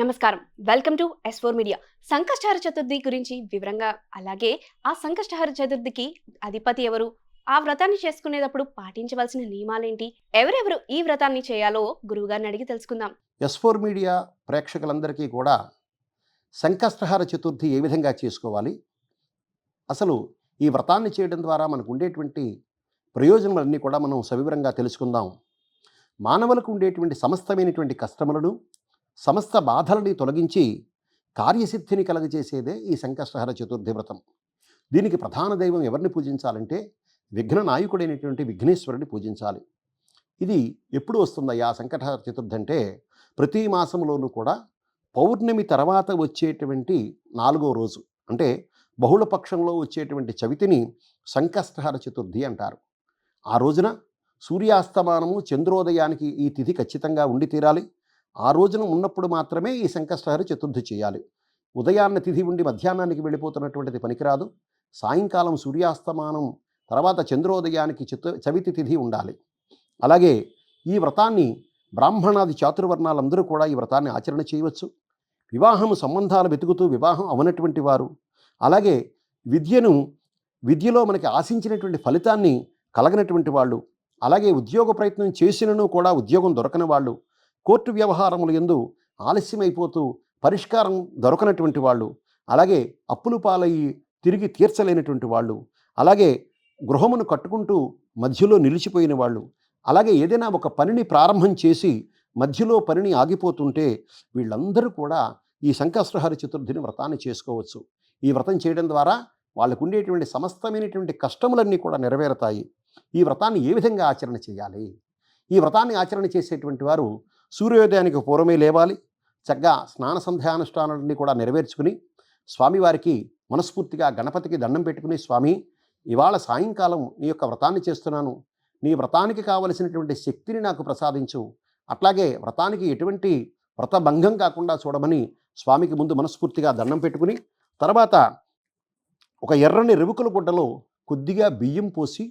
నమస్కారం. Welcome to S four media Sankashtahara Chaturthi గురించి వివరంగా అలాగే ఆ సంకష్టహార చతుర్థికి అధిపతి ఎవరు? ఆ వ్రతాన్ని చేసుకునేటప్పుడు పాటించవలసిన నియమాలేంటి? ఎవరెవరు ఈ వ్రతాన్ని చేయాలో గురువుగారిని అడిగి తెలుసుకుందాం. ఎస్ ఫోర్ మీడియా ప్రేక్షకులందరికీ కూడా సంకష్టహార చతుర్థి ఏ విధంగా చేసుకోవాలి? అసలు ఈ వ్రతాన్ని చేయడం ద్వారా మనకు ఉండేటువంటి ప్రయోజనాలన్నీ కూడా మనం సవివరంగా తెలుసుకుందాం. మానవులకు ఉండేటువంటి సమస్తమైనటువంటి కష్టములను సమస్త బాధలని తొలగించి కార్యసిద్ధిని కలగజేసేదే ఈ సంకష్టహర చతుర్థి వ్రతం. దీనికి ప్రధాన దైవం ఎవరిని పూజించాలంటే విఘ్న నాయకుడైనటువంటి విఘ్నేశ్వరుని పూజించాలి. ఇది ఎప్పుడు వస్తుందయ్యా సంకటహర చతుర్థి అంటే ప్రతి మాసంలోనూ కూడా పౌర్ణమి తర్వాత వచ్చేటువంటి నాలుగో రోజు అంటే బహుళ పక్షంలో వచ్చేటువంటి చవితిని సంకష్టహర చతుర్థి అంటారు. ఆ రోజున సూర్యాస్తమానము చంద్రోదయానికి ఈ తిథి ఖచ్చితంగా ఉండి తీరాలి. ఆ రోజున ఉన్నప్పుడు మాత్రమే ఈ సంకష్టహార చతుర్థి చేయాలి. ఉదయాన్న తిథి ఉండి మధ్యాహ్నానికి వెళ్ళిపోతున్నటువంటిది పనికిరాదు. సాయంకాలం సూర్యాస్తమానం తర్వాత చంద్రోదయానికి చిత్త చవితి తిథి ఉండాలి. అలాగే ఈ వ్రతాన్ని బ్రాహ్మణాది చాతుర్వర్ణాలందరూ కూడా ఈ వ్రతాన్ని ఆచరణ చేయవచ్చు. వివాహం సంబంధాలు వెతుకుతూ వివాహం అవనటువంటి వారు. అలాగే విద్యను విద్యలో మనకి ఆశించినటువంటి ఫలితాన్ని కలగనటువంటి వాళ్ళు. అలాగే ఉద్యోగ ప్రయత్నం చేసినను కూడా ఉద్యోగం దొరకని వాళ్ళు. కోర్టు వ్యవహారములు ఎందు ఆలస్యమైపోతూ పరిష్కారం దొరకనటువంటి వాళ్ళు అలాగే అప్పులు పాలయ్యి తిరిగి తీర్చలేనటువంటి వాళ్ళు అలాగే గృహమును కట్టుకుంటూ మధ్యలో నిలిచిపోయిన వాళ్ళు అలాగే ఏదైనా ఒక పనిని ప్రారంభం చేసి మధ్యలో పనిని ఆగిపోతుంటే వీళ్ళందరూ కూడా ఈ సంకష్టహర చతుర్థిని వ్రతాన్ని చేసుకోవచ్చు. ఈ వ్రతం చేయడం ద్వారా వాళ్ళకు ఉండేటువంటి సమస్తమైనటువంటి కష్టములన్నీ కూడా నెరవేరుతాయి. ఈ వ్రతాన్ని ఏ విధంగా ఆచరణ చేయాలి? ఈ వ్రతాన్ని ఆచరణ చేసేటువంటి వారు సూర్యోదయానికి పూర్వమే లేవాలి. చక్కగా స్నాన సంధ్యానుష్ఠానాలన్నీ కూడా నెరవేర్చుకుని స్వామివారికి మనస్ఫూర్తిగా గణపతికి దండం పెట్టుకుని స్వామి ఇవాళ సాయంకాలం నీ యొక్క వ్రతాన్ని చేస్తున్నాను. నీ వ్రతానికి కావలసినటువంటి శక్తిని నాకు ప్రసాదించు. అట్లాగే వ్రతానికి ఎటువంటి వ్రతభంగం కాకుండా చూడమని స్వామికి ముందు మనస్ఫూర్తిగా దండం పెట్టుకుని తర్వాత ఒక ఎర్రని రెవుకల గుడ్డలో కొద్దిగా బియ్యం పోసి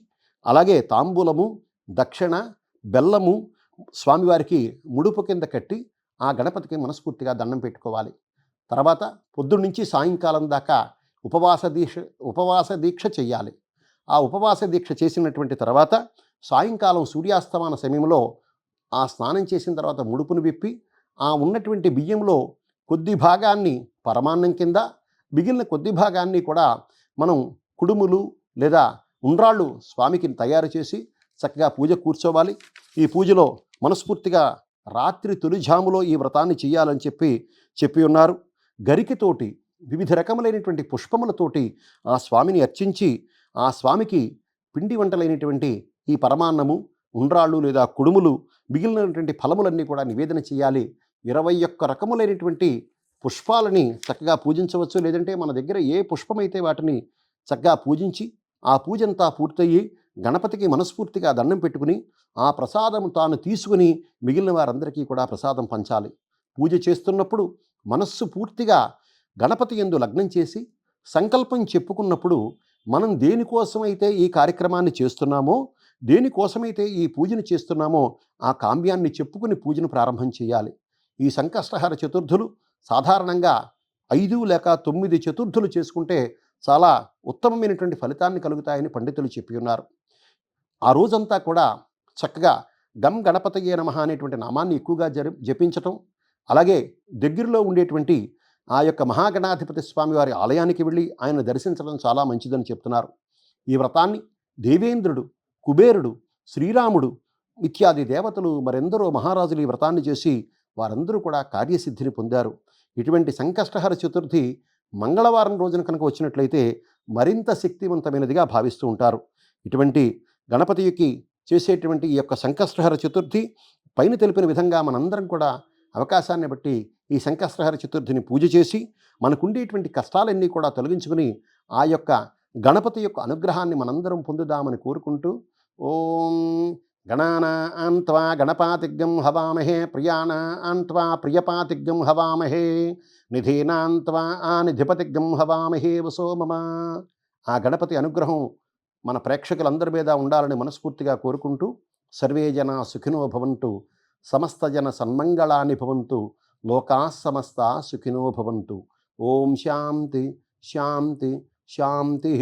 అలాగే తాంబూలము దక్షిణ బెల్లము స్వామివారికి ముడుపు కింద కట్టి ఆ గణపతికి మనస్ఫూర్తిగా దండం పెట్టుకోవాలి. తర్వాత పొద్దున్నుంచి సాయంకాలం దాకా ఉపవాస దీక్ష ఉపవాస దీక్ష చేయాలి ఆ ఉపవాస దీక్ష చేసినటువంటి తర్వాత సాయంకాలం సూర్యాస్తమాన సమయంలో ఆ స్నానం చేసిన తర్వాత ముడుపును విప్పి ఆ ఉన్నటువంటి బియ్యంలో కొద్ది భాగాన్ని పరమాన్నం కింద మిగిలిన కొద్ది భాగాన్ని కూడా మనం కుడుములు లేదా ఉండ్రాళ్ళు స్వామికి తయారు చేసి చక్కగా పూజ కూర్చోవాలి. ఈ పూజలో మనస్ఫూర్తిగా రాత్రి తొలిజాములో ఈ వ్రతాన్ని చేయాలని చెప్పి చెప్పి ఉన్నారు. గరికితోటి వివిధ రకములైనటువంటి పుష్పములతోటి ఆ స్వామిని అర్చించి ఆ స్వామికి పిండి వంటలైనటువంటి ఈ పరమాన్నము ఉండ్రాళ్ళు లేదా కుడుములు మిగిలినటువంటి ఫలములన్నీ కూడా నివేదన చేయాలి ఇరవై ఒక్క రకములైనటువంటి పుష్పాలని చక్కగా పూజించవచ్చు. లేదంటే మన దగ్గర ఏ పుష్పమైతే వాటిని చక్కగా పూజించి ఆ పూజంతా పూర్తయ్యి గణపతికి మనస్ఫూర్తిగా దండం పెట్టుకుని ఆ ప్రసాదం తాను తీసుకుని మిగిలిన వారందరికీ కూడా ప్రసాదం పంచాలి. పూజ చేస్తున్నప్పుడు మనస్సు పూర్తిగా గణపతి ఎందు లగ్నం చేసి సంకల్పం చెప్పుకున్నప్పుడు మనం దేనికోసమైతే ఈ కార్యక్రమాన్ని చేస్తున్నామో దేనికోసమైతే ఈ పూజను చేస్తున్నామో ఆ కామ్యాన్ని చెప్పుకుని పూజను ప్రారంభం చేయాలి. ఈ సంకష్టహార చతుర్థులు సాధారణంగా ఐదు లేక తొమ్మిది చతుర్థులు చేసుకుంటే చాలా ఉత్తమమైనటువంటి ఫలితాన్ని కలుగుతాయని పండితులు చెప్పి ఉన్నారు. ఆ రోజంతా కూడా చక్కగా గం గణపతయ్యే నమ అనేటువంటి నామాన్ని ఎక్కువగా జరి జపించటం అలాగే దగ్గరలో ఉండేటువంటి ఆ యొక్క మహాగణాధిపతి స్వామి వారి ఆలయానికి వెళ్ళి ఆయన దర్శించడం చాలా మంచిదని చెప్తున్నారు. ఈ వ్రతాన్ని దేవేంద్రుడు కుబేరుడు శ్రీరాముడు ఇత్యాది దేవతలు మరెందరో మహారాజులు ఈ వ్రతాన్ని చేసి వారందరూ కూడా కార్యసిద్ధిని పొందారు. ఇటువంటి సంకష్టహర చతుర్థి మంగళవారం రోజున కనుక వచ్చినట్లయితే మరింత శక్తివంతమైనదిగా భావిస్తూ ఉంటారు. ఇటువంటి గణపతికి చేసేటువంటి ఈ యొక్క సంకష్టహర చతుర్థి పైన తెలిపిన విధంగా మనందరం కూడా అవకాశాన్ని బట్టి ఈ సంకష్టహర చతుర్థిని పూజ చేసి మనకుండేటువంటి కష్టాలన్నీ కూడా తొలగించుకుని ఆ యొక్క గణపతి యొక్క అనుగ్రహాన్ని మనందరం పొందుదామని కోరుకుంటూ ఓం గణానాన్త్వా గణపాతిగ్గం హవామహే ప్రియాణాన్త్వా ప్రియపాతిగ్గం హవామహే నిధీనాన్త్వా ఆ నిధిపతిగ్గం హవామహే వసో మమ. ఆ గణపతి అనుగ్రహం మన ప్రేక్షకులందరి మీద ఉండాలని మనస్ఫూర్తిగా కోరుకుంటూ సర్వే జన సుఖినో భవంతు సమస్త జన సన్మంగళాని భవంతు లోకా సమస్త సుఖినో భవంతు. ఓం శాంతి శాంతి శాంతి.